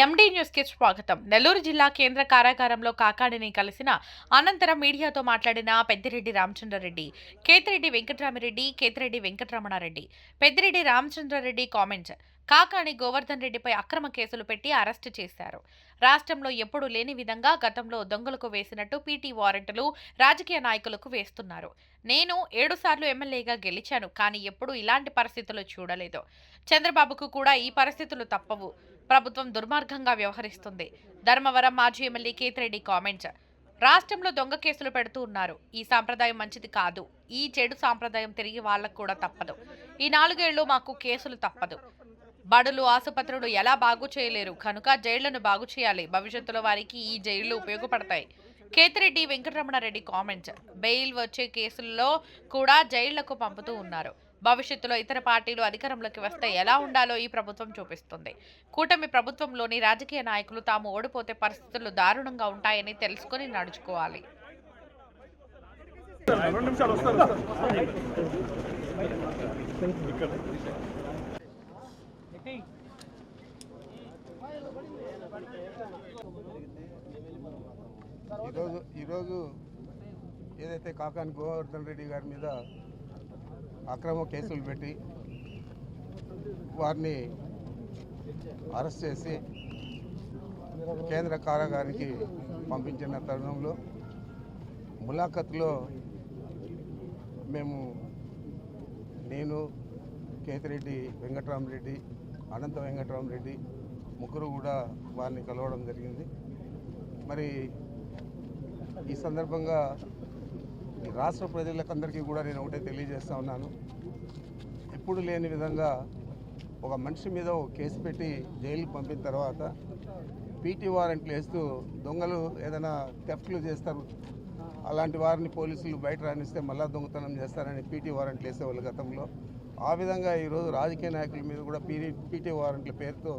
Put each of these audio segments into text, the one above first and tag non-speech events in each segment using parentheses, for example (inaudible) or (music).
ఎండి న్యూస్కి స్వాగతం. నెల్లూరు జిల్లా కేంద్ర కారాగారంలో కాకాడిని కలిసిన అనంతరం మీడియాతో మాట్లాడిన పెద్దిరెడ్డి రామచంద్రారెడ్డి కేతిరెడ్డి వెంకటరామిరెడ్డి కేతిరెడ్డి వెంకటరమణారెడ్డి. పెద్దిరెడ్డి రామచంద్రారెడ్డి కామెంట్స్ కాకాణి గోవర్ధన్ రెడ్డిపై అక్రమ కేసులు పెట్టి అరెస్టు చేశారు. రాష్ట్రంలో ఎప్పుడూ లేని విధంగా గతంలో దొంగలకు వేసినట్టు పీటీ వారెంట్లు రాజకీయ నాయకులకు వేస్తున్నారు. నేను ఏడు సార్లు ఎమ్మెల్యేగా గెలిచాను కానీ ఎప్పుడూ ఇలాంటి పరిస్థితులు చూడలేదు. చంద్రబాబుకు కూడా ఈ పరిస్థితులు తప్పవు. ప్రభుత్వం దుర్మార్గంగా వ్యవహరిస్తుంది. ధర్మవరం మాజీ ఎమ్మెల్యే కేతిరెడ్డి కామెంట్స్. రాష్ట్రంలో దొంగ కేసులు పెడుతూ ఉన్నారు. ఈ సాంప్రదాయం మంచిది కాదు. ఈ చెడు సాంప్రదాయం తిరిగి వాళ్ళకు కూడా తప్పదు. ఈ నాలుగేళ్ళు మాకు కేసులు తప్పదు. బడులు ఆసుపత్రులు ఎలా బాగు చేయలేరు. కనుక జైళ్ళను బాగు చేయాలి. భవిష్యత్తులో వారికి ఈ జైళ్ళు ఉపయోగపడతాయి. కేతిరెడ్డి వెంకటరమణారెడ్డి కామెంట్స్. బెయిల్ వచ్చే కేసుల్లో కూడా జైళ్ళకు పంపుతూ ఉన్నారు. భవిష్యత్తులో ఇతర పార్టీలు అధికారంలోకి వస్తే ఎలా ఉండాలో ఈ ప్రభుత్వం చూపిస్తుంది. కూటమి ప్రభుత్వంలోని రాజకీయ నాయకులు తాము ఓడిపోతే పరిస్థితులు దారుణంగా ఉంటాయని తెలుసుకొని నడుచుకోవాలి. ఈరోజు ఈరోజు ఏదైతే కాకాని గోవర్ధన్ రెడ్డి గారి మీద అక్రమ కేసులు పెట్టి వారిని అరెస్ట్ చేసి కేంద్ర కారాగారానికి పంపించిన తరుణంలో ములాఖత్లో మేము నేను కేతిరెడ్డి వెంకటరామరెడ్డి అనంత వెంకటరామరెడ్డి ముగ్గురు కూడా వారిని కలవడం జరిగింది. మరి ఈ సందర్భంగా ఈ రాష్ట్ర ప్రజలకందరికీ కూడా నేను ఒకటే తెలియజేస్తా ఉన్నాను. ఎప్పుడు లేని విధంగా ఒక మనిషి మీద ఒక కేసు పెట్టి జైలుకి పంపిన తర్వాత పీటీ వారెంట్లు వేస్తూ దొంగలు ఏదైనా థెఫ్ట్లు చేస్తారు. అలాంటి వారిని పోలీసులు బయట రాణిస్తే మళ్ళా దొంగతనం చేస్తారని పీటీ వారెంట్లు వేసేవాళ్ళు గతంలో. ఆ విధంగా ఈరోజు రాజకీయ నాయకుల మీద కూడా పీటీ పీటీ వారెంట్ల పేరుతో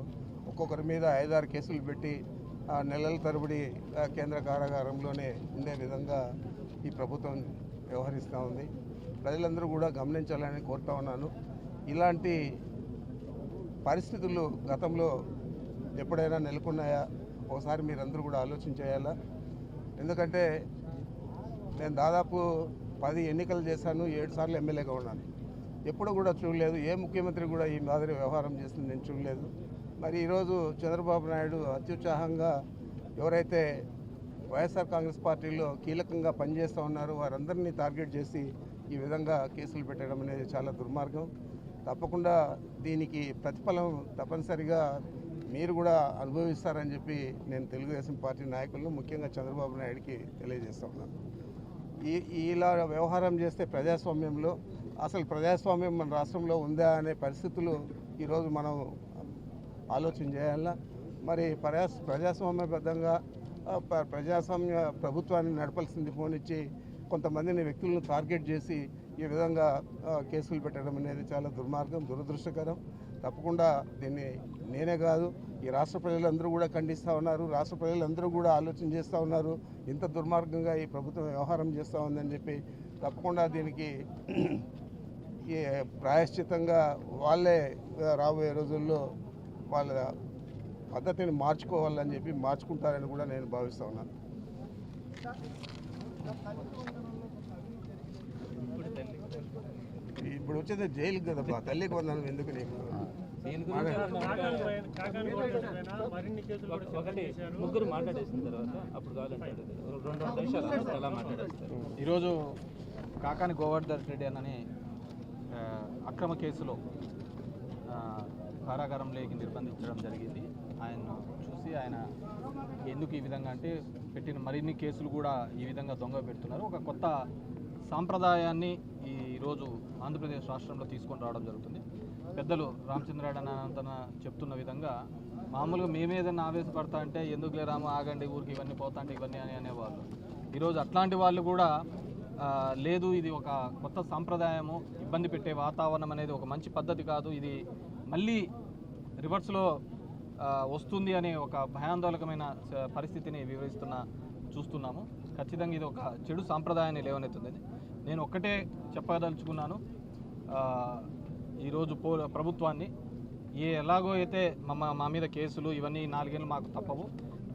ఒక్కొక్కరి మీద ఐదారు కేసులు పెట్టి ఆ నెలల తరబడి కేంద్ర కారాగారంలోనే ఉండే విధంగా ఈ ప్రభుత్వం వ్యవహరిస్తూ ఉంది. ప్రజలందరూ కూడా గమనించాలని కోరుతా ఉన్నాను. ఇలాంటి పరిస్థితులు గతంలో ఎప్పుడైనా నెలకొన్నాయా? ఒకసారి మీరందరూ కూడా ఆలోచన చేయాలా? ఎందుకంటే నేను దాదాపు పది ఎన్నికలు చేశాను ఏడు సార్లు ఎమ్మెల్యేగా ఉన్నాను. ఎప్పుడు కూడా చూడలేదు. ఏ ముఖ్యమంత్రి కూడా ఈ మాదిరి వ్యవహారం చేసింది నేను చూడలేదు. మరి ఈరోజు చంద్రబాబు నాయుడు అత్యుత్సాహంగా ఎవరైతే వైఎస్ఆర్ కాంగ్రెస్ పార్టీలో కీలకంగా పనిచేస్తూ ఉన్నారు. వారందరినీ టార్గెట్ చేసి ఈ విధంగా కేసులు పెట్టడం అనేది చాలా దుర్మార్గం. తప్పకుండా దీనికి ప్రతిఫలం తప్పనిసరిగా మీరు కూడా అనుభవిస్తారని చెప్పి నేను తెలుగుదేశం పార్టీ నాయకులను ముఖ్యంగా చంద్రబాబు నాయుడికి తెలియజేస్తా ఉన్నాను. ఈ ఇలా వ్యవహారం చేస్తే ప్రజాస్వామ్యంలో అసలు ప్రజాస్వామ్యం మన రాష్ట్రంలో ఉందా అనే పరిస్థితులు ఈరోజు మనం ఆలోచన చేయాలా? మరి ప్రజా ప్రజాస్వామ్యబద్ధంగా ప్రజాస్వామ్య ప్రభుత్వాన్ని నడపాల్సింది పోనిచ్చి కొంతమందిని వ్యక్తులను టార్గెట్ చేసి ఈ విధంగా కేసులు పెట్టడం అనేది చాలా దుర్మార్గం దురదృష్టకరం. తప్పకుండా దీన్ని నేనే కాదు ఈ రాష్ట్ర ప్రజలందరూ కూడా ఖండిస్తూ ఉన్నారు రాష్ట్ర ప్రజలందరూ కూడా ఆలోచన చేస్తూ ఉన్నారు. ఇంత దుర్మార్గంగా ఈ ప్రభుత్వం వ్యవహారం చేస్తూ ఉందని చెప్పి తప్పకుండా దీనికి (clears throat) ఈ ప్రాయశ్చితంగా వాళ్ళే రాబోయే రోజుల్లో వాళ్ళ పద్ధతిని మార్చుకోవాలని చెప్పి మార్చుకుంటారని కూడా నేను భావిస్తూ ఉన్నాను ఇప్పుడు వచ్చేది జైలుకి కదా బా తల్లికి వందనం ఎందుకు నీకు? ముగ్గురు మాట్లాడేసిన తర్వాత అప్పుడు రెండు రెండు నిమిషాలు అలా మాట్లాడేస్తారు. ఈరోజు కాకాని గోవర్ధన్ రెడ్డి అన్నని అక్రమ కేసులో ఆ, కారాగారంలోకి నిర్బంధించడం జరిగింది. ఆయన చూసి ఆయన ఎందుకు ఈ విధంగా అంటే పెట్టిన మరిన్ని కేసులు కూడా ఈ విధంగా దొంగ పెడుతున్నారు. ఒక కొత్త సాంప్రదాయాన్ని ఈరోజు ఆంధ్రప్రదేశ్ రాష్ట్రంలో తీసుకొని రావడం జరుగుతుంది. పెద్దలు రామచంద్రాడు అనంతన చెప్తున్న విధంగా మామూలుగా మేమేదన్నా ఆవేశపడతా అంటే ఎందుకులే రామ ఆగండి ఊరికి ఇవన్నీ పోతా అంటే ఇవన్నీ అని అనేవాళ్ళు. ఈరోజు అట్లాంటి వాళ్ళు కూడా లేదు ఇది ఒక కొత్త సాంప్రదాయము ఇబ్బంది పెట్టే వాతావరణం అనేది ఒక మంచి పద్ధతి కాదు. ఇది మళ్ళీ రివర్స్లో వస్తుంది అనే ఒక భయాందోళకమైన పరిస్థితిని వివరిస్తున్న చూస్తున్నాము. ఖచ్చితంగా ఇది ఒక చెడు సాంప్రదాయాన్ని లేవనెత్తుంది నేను ఒక్కటే చెప్పదలుచుకున్నాను. ఈరోజు పో ప్రభుత్వాన్ని ఏ ఎలాగో అయితే మా మా మీద కేసులు ఇవన్నీ నాలుగేళ్ళు మాకు తప్పవు.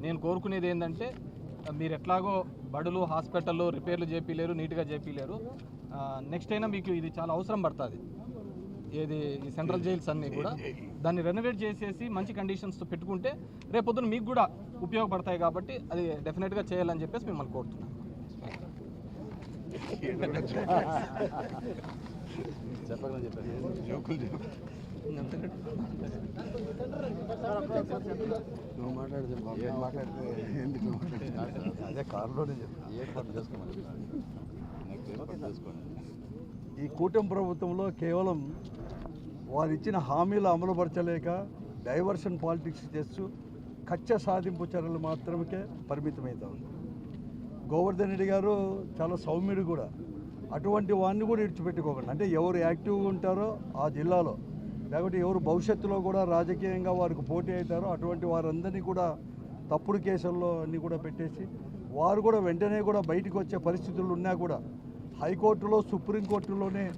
నేను కోరుకునేది ఏంటంటే మీరు ఎట్లాగో బడులు హాస్పిటల్లో రిపేర్లు చేపిలేరు నీట్గా చేపిలేరు. నెక్స్ట్ అయినా మీకు ఇది చాలా అవసరం పడుతుంది. ఏది ఈ సెంట్రల్ జైల్స్ అన్నీ కూడా దాన్ని రెనోవేట్ చేసేసి మంచి కండిషన్స్తో పెట్టుకుంటే రేపొద్దున మీకు కూడా ఉపయోగపడతాయి కాబట్టి అది డెఫినెట్గా చేయాలని చెప్పేసి మిమ్మల్ని కోరుతున్నాను. నువ్వు మాట్లాడితే మాట్లాడితే ఎందుకు అదే కారులోనే ఈ కూటమి ప్రభుత్వంలో కేవలం వారు ఇచ్చిన హామీలు అమలుపరచలేక డైవర్షన్ పాలిటిక్స్ చేస్తూ కచ్చ సాధింపు చర్యలు మాత్రమే పరిమితమవుతా ఉంది గోవర్ధన్ రెడ్డి గారు చాలా సౌమ్యుడు కూడా. అటువంటి వాడిని కూడా ఇడిచిపెట్టుకోకండి అంటే ఎవరు యాక్టివ్గా ఉంటారో ఆ జిల్లాలో లేకపోతే ఎవరు భవిష్యత్తులో కూడా రాజకీయంగా వారికి పోటీ అవుతారో అటువంటి వారందరినీ కూడా తప్పుడు కేసుల్లో అన్నీ కూడా పెట్టేసి వారు కూడా వెంటనే కూడా బయటకు వచ్చే పరిస్థితులు ఉన్నా కూడా హైకోర్టులో సుప్రీంకోర్టులోనే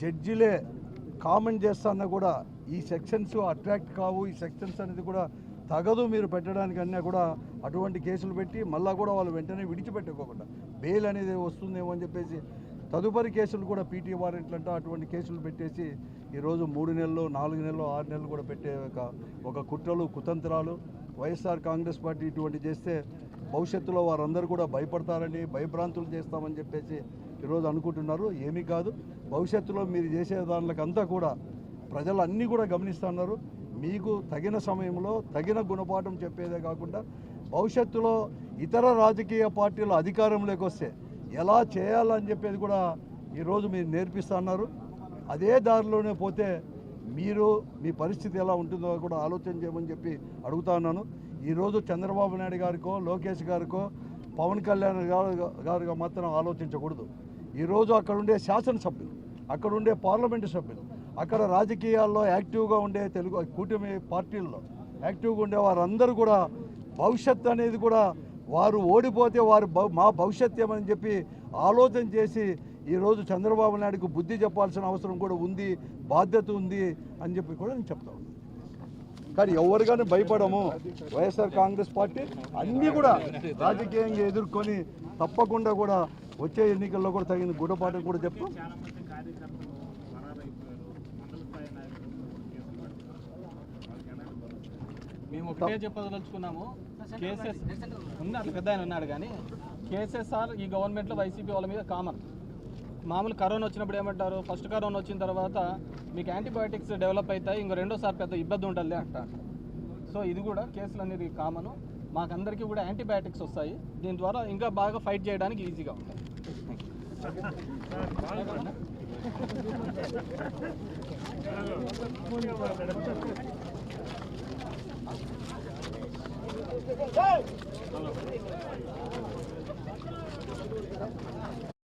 జడ్జిలే కామెంట్ చేస్తాన్నా కూడా ఈ సెక్షన్స్ అట్రాక్ట్ కావు ఈ సెక్షన్స్ అనేది కూడా తగదు మీరు పెట్టడానికి అన్నా కూడా అటువంటి కేసులు పెట్టి మళ్ళీ కూడా వాళ్ళు వెంటనే విడిచిపెట్టుకోకుండా బెయిల్ అనేది వస్తుందేమో అని చెప్పేసి తదుపరి కేసులు కూడా పీటీ వారెంట్లు అంటే అటువంటి కేసులు పెట్టేసి ఈరోజు మూడు నెలలు నాలుగు నెలలు ఆరు నెలలు కూడా పెట్టే ఒక ఒక కుట్రలు కుతంత్రాలు వైఎస్ఆర్ కాంగ్రెస్ పార్టీ ఇటువంటి చేస్తే భవిష్యత్తులో వారందరూ కూడా భయపడతారని భయభ్రాంతులు చేస్తామని చెప్పేసి ఈరోజు అనుకుంటున్నారు ఏమీ కాదు. భవిష్యత్తులో మీరు చేసే దానికంతా కూడా ప్రజలు అన్నీ కూడా గమనిస్తున్నారు మీకు తగిన సమయంలో తగిన గుణపాఠం చెప్పేదే కాకుండా భవిష్యత్తులో ఇతర రాజకీయ పార్టీలు అధికారంలోకి వస్తే ఎలా చేయాలని చెప్పేది కూడా ఈరోజు మీరు నేర్పిస్తున్నారు అదే దారిలోనే పోతే మీరు మీ పరిస్థితి ఎలా ఉంటుందో కూడా ఆలోచన చేయమని చెప్పి అడుగుతా ఉన్నాను. ఈరోజు చంద్రబాబు నాయుడు గారికో లోకేష్ గారికో పవన్ కళ్యాణ్ గారు గారుగా మాత్రం ఆలోచించకూడదు. ఈరోజు అక్కడ ఉండే శాసనసభ్యులు అక్కడ ఉండే పార్లమెంటు సభ్యులు అక్కడ రాజకీయాల్లో యాక్టివ్గా ఉండే తెలుగు కూటమి పార్టీల్లో యాక్టివ్గా ఉండే వారందరూ కూడా భవిష్యత్ అనేది కూడా వారు ఓడిపోతే వారు మా భవిష్యత్ ఏమని చెప్పి ఆలోచన చేసి ఈరోజు చంద్రబాబు నాయుడుకు బుద్ధి చెప్పాల్సిన అవసరం కూడా ఉంది బాధ్యత ఉంది అని చెప్పి కూడా నేను చెప్తాను కానీ ఎవరు కానీ భయపడము. వైఎస్ఆర్ కాంగ్రెస్ పార్టీ అన్నీ కూడా రాజకీయంగా ఎదుర్కొని తప్పకుండా కూడా వచ్చే ఎన్నికల్లో కూడా తగిన గుణపాఠం కూడా చెప్తాం మేము ఒకటే చెప్పదలుచుకున్నాము. కేసెస్ ఉన్న అట్లా పెద్ద ఆయన ఉన్నాడు కానీ కేసెస్ఆర్ ఈ గవర్నమెంట్లో వైసీపీ వాళ్ళ మీద కామన్. మామూలు కరోనా వచ్చినప్పుడు ఏమంటారు? ఫస్ట్ కరోనా వచ్చిన తర్వాత మీకు యాంటీబయాటిక్స్ డెవలప్ అవుతాయి ఇంకో రెండోసారి పెద్ద ఇబ్బంది ఉండాలి అంటారు. సో ఇది కూడా కేసులు అనేది కామను. మాకందరికీ కూడా యాంటీబయాటిక్స్ వస్తాయి. దీని ద్వారా ఇంకా బాగా ఫైట్ చేయడానికి ఈజీగా ఉంటాయి. Hey!